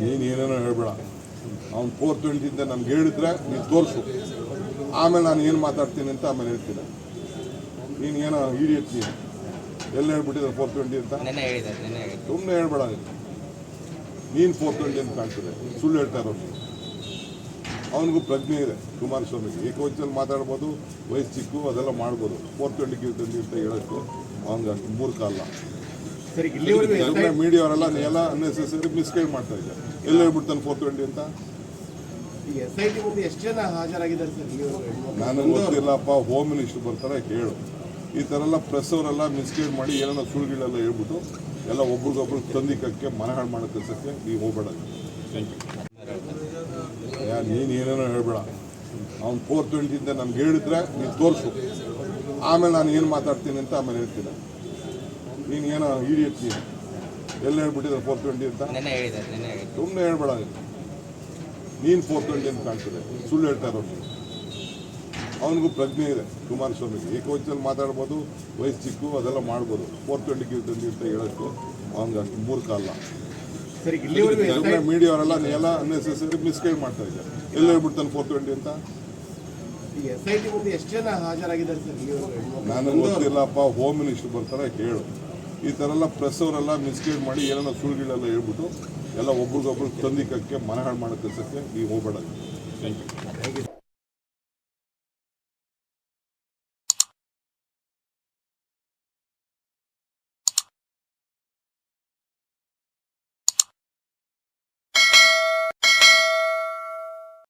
ನೀನು ಏನೇನೋ ಹೇಳ್ಬೇಡ. ಅವ್ನು ಫೋರ್ ಟ್ವೆಂಟಿಯಿಂದ ನಮ್ಗೆ ಹೇಳಿದ್ರೆ ನೀನು ತೋರಿಸು. ಆಮೇಲೆ ನಾನು ಏನು ಮಾತಾಡ್ತೀನಿ ಅಂತ ಆಮೇಲೆ ಹೇಳ್ತೀನಿ. ನೀನು ಏನೋ ಇಡಿಯಟ್ ನೀನು ಎಲ್ಲ ಹೇಳ್ಬಿಟ್ಟಿದ್ರೆ ಫೋರ್ ಟ್ವೆಂಟಿ ಅಂತ? ಸುಮ್ಮನೆ ಹೇಳ್ಬೇಡ ನೀನು. ನೀನು ಫೋರ್ ಟ್ವೆಂಟಿ ಅಂತ ಕಾಣ್ತಿದೆ. ಸುಳ್ಳು ಹೇಳ್ತಾ ಇರೋದು ಅವನಿಗೂ ಪ್ರಜ್ಞೆ ಇದೆ ಕುಮಾರಸ್ವಾಮಿಗೆ. ಏಕವಚನಲ್ಲಿ ಮಾತಾಡ್ಬೋದು ವಯಸ್ಸು ಚಿಕ್ಕು ಅದೆಲ್ಲ ಮಾಡ್ಬೋದು. ಫೋರ್ ಟ್ವೆಂಟಿ ಕ್ಯೂ ಟ್ವೆಂಟಿ ಅಂತ ಹೇಳೋಕ್ಕೆ ಅವನಿಗೆ ಮೂರ್ಖ ಅಲ್ಲ. ಎಲ್ಲ ಮೀಡಿಯಾ ಅವರೆಲ್ಲ ಎಲ್ಲ ಅನ್ನೆಸೆಸರಿ ಮಿಸ್ಗೈಡ್ ಮಾಡ್ತಾ ಇದ್ದಾರೆ. ಎಲ್ಲ ಹೇಳ್ಬಿಡ್ತಾನೆ ಫೋರ್ ಟ್ವೆಂಟಿ ಅಂತ? ನಾನು ಗೊತ್ತಿಲ್ಲಪ್ಪ ಹೋಮ್ ಮಿನಿಸ್ಟರ್ ಬರ್ತಾರೆ ಹೇಳು ಈ ಥರ ಎಲ್ಲ ಪ್ರೆಸ್ ಅವರೆಲ್ಲ ಮಿಸ್ಗೈಡ್ ಮಾಡಿ ಏನೇನೋ ಸುಳ್ಳುಗಳೆಲ್ಲ ಹೇಳ್ಬಿಟ್ಟು ಎಲ್ಲ ಒಬ್ರಿಗೊಬ್ರು ತಂದಿಕಕ್ಕೆ ಮನೆ ಹಾಳು ಮಾಡೋ ಕೆಲಸಕ್ಕೆ ನೀವು ಹೋಗ್ಬೇಡ. ಯಾ ನೀನು ಏನೇನೋ ಹೇಳ್ಬೇಡ. ಅವ್ನು ಫೋರ್ ಟ್ವೆಂಟಿಯಿಂದ ನಮ್ಗೆ ಹೇಳಿದ್ರೆ ನೀನು ತೋರಿಸು. ಆಮೇಲೆ ನಾನು ಏನು ಮಾತಾಡ್ತೀನಿ ಅಂತ ಆಮೇಲೆ ಹೇಳ್ತೀನಿ. ನೀನು ಏನೋ ಇಡಿಯಟ್ ಎತ್ತಿ ಎಲ್ಲ ಹೇಳ್ಬಿಟ್ಟಿದ್ರೆ ಫೋರ್ ಟ್ವೆಂಟಿ ಅಂತ? ನೆನ್ನೆ ಹೇಳಿದ್ದಾರೆ ನೆನ್ನೆ ಸುಮ್ಮನೆ ಹೇಳ್ಬೇಡ ನೀನು ನೀನು ಫೋರ್ ಟ್ವೆಂಟಿ ಅಂತ ಕಾಣ್ತಿದೆ. ಸುಳ್ಳು ಹೇಳ್ತಾ ಇರೋದು ಅವನಿಗೂ ಪ್ರಜ್ಞೆ ಇದೆ ಕುಮಾರಸ್ವಾಮಿಗೆ. ಏಕವಚನಲ್ಲಿ ಮಾತಾಡ್ಬೋದು ವಯಸ್ಸು ಚಿಕ್ಕು ಅದೆಲ್ಲ ಮಾಡ್ಬೋದು. ಫೋರ್ ಟ್ವೆಂಟಿ ಕ್ಯೂ ಟ್ವೆಂಟಿ ಅಂತ ಹೇಳೋಕ್ಕೆ ಅವ್ನಿಗೆ ಅಷ್ಟು ಮೂರ್ಖ ಅಲ್ಲ. ಮೀಡಿಯಾ ಅವರೆಲ್ಲ ಎಲ್ಲ ಅನ್ನೆಸೆಸರಿ ಮಿಸ್ಗೈಡ್ ಮಾಡ್ತಾ ಇದ್ದಾರೆ. ಎಲ್ಲ ಹೇಳ್ಬಿಡ್ತಾನೆ ಫೋರ್ ಟ್ವೆಂಟಿ ಅಂತ? ನಾನು ಐ ಟಿ ಎಷ್ಟು ಜನ ಹಾಜರಾಗಿದ್ದಾರೆ ಸರ್ ಇಲ್ಲಿವರೆಗೂ? ಗೊತ್ತಿಲ್ಲಪ್ಪ ಹೋಮ್ ಮಿನಿಸ್ಟರ್ ಬರ್ತಾರೆ ಹೇಳು ಈ ಥರ ಎಲ್ಲ ಪ್ರೆಸ್ ಅವರೆಲ್ಲ ಮಿಸ್ಗೈಡ್ ಮಾಡಿ ಏನೇನೋ ಸುಳ್ಳುಗಳೆಲ್ಲ ಹೇಳ್ಬಿಟ್ಟು ಎಲ್ಲ ಒಬ್ರಿಗೊಬ್ರು ತಂದಿಕಕ್ಕೆ ಮನೆ ಹಾಳು ಮಾಡೋ ಕೆಲಸಕ್ಕೆ ನೀವು ಹೋಗ್ಬೇಡ.